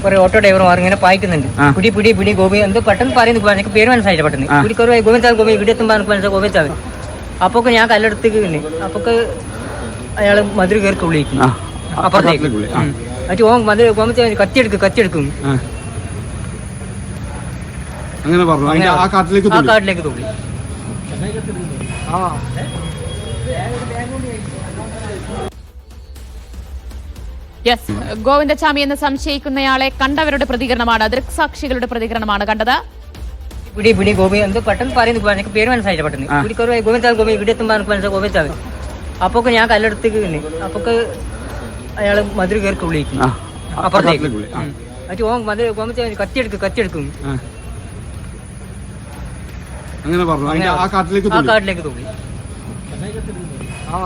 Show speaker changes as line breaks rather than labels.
കുറെ ഓട്ടോ ഡ്രൈവർമാർ ഇങ്ങനെ പായിക്കുന്നുണ്ട് പുടി പിടി പിടി ഗോപി എന്ത് പെട്ടെന്ന് പറയുന്നു എനിക്ക് പേര് മനസ്സിലായില്ല പെട്ടെന്ന്
ആ.
പിടി കുറവായി ഗോവിന്ദ ഗോപി ഇവിടെ എത്തുമ്പോൾ എനിക്ക് മനസ്സിലായി ഗോവിന്ദ അപ്പൊക്കെ ഞാൻ കല്ലെടുത്തേക്ക് പിന്നെ അപ്പൊക്കെ അയാൾ മധുര കയറി തുള്ളിയിരിക്കും
ആ
അപ്പുറത്തേക്ക് മറ്റു ഓൻ മധുര ഗോമത്തെ കത്തിയെടുക്കും കത്തിയെടുക്കും.
അങ്ങനെ പറഞ്ഞു ആ കാട്ടിലേക്ക്
ആ
തുള്ളി.
കാട്ടിലേക്ക് തുള്ളി ആ
യെസ് ഗോവിന്ദസ്വാമി എന്ന് സംശയിക്കുന്നയാളെ കണ്ടവരുടെ പ്രതികരണമാണ് ദൃക്സാക്ഷികളുടെ പ്രതികരണമാണ് കണ്ടത്.
പിടി പിടി ഗോപി എന്തോ പെട്ടെന്ന് പറയുന്നു എനിക്ക് പേര് മനസ്സിലായില്ല പെട്ടെന്ന്.
ആ.
പിടി കുറവായി. ഗോവിന്ദ ഗോപി ഇവിടെ എത്തുമ്പോൾ എനിക്ക് മനസ്സിലായി. ഗോവിന്ദ അപ്പൊക്കെ ഞാൻ കല്ലെടുത്തേക്ക് പിന്നെ അപ്പൊക്കെ അയാൾ മധുര കയറി തുള്ളിയിരിക്കും അപ്പുറത്തേക്ക്. എന്നിട്ട് ഓൻ മധുര ഗോമത്തെ കത്തിയെടുക്കും കത്തിയെടുക്കും.
ആ. അങ്ങനെ പറഞ്ഞു. അതിന്റെ ആ കാട്ടിലേക്ക്
ആ. കാട്ടിലേക്ക് തുള്ളി ആ.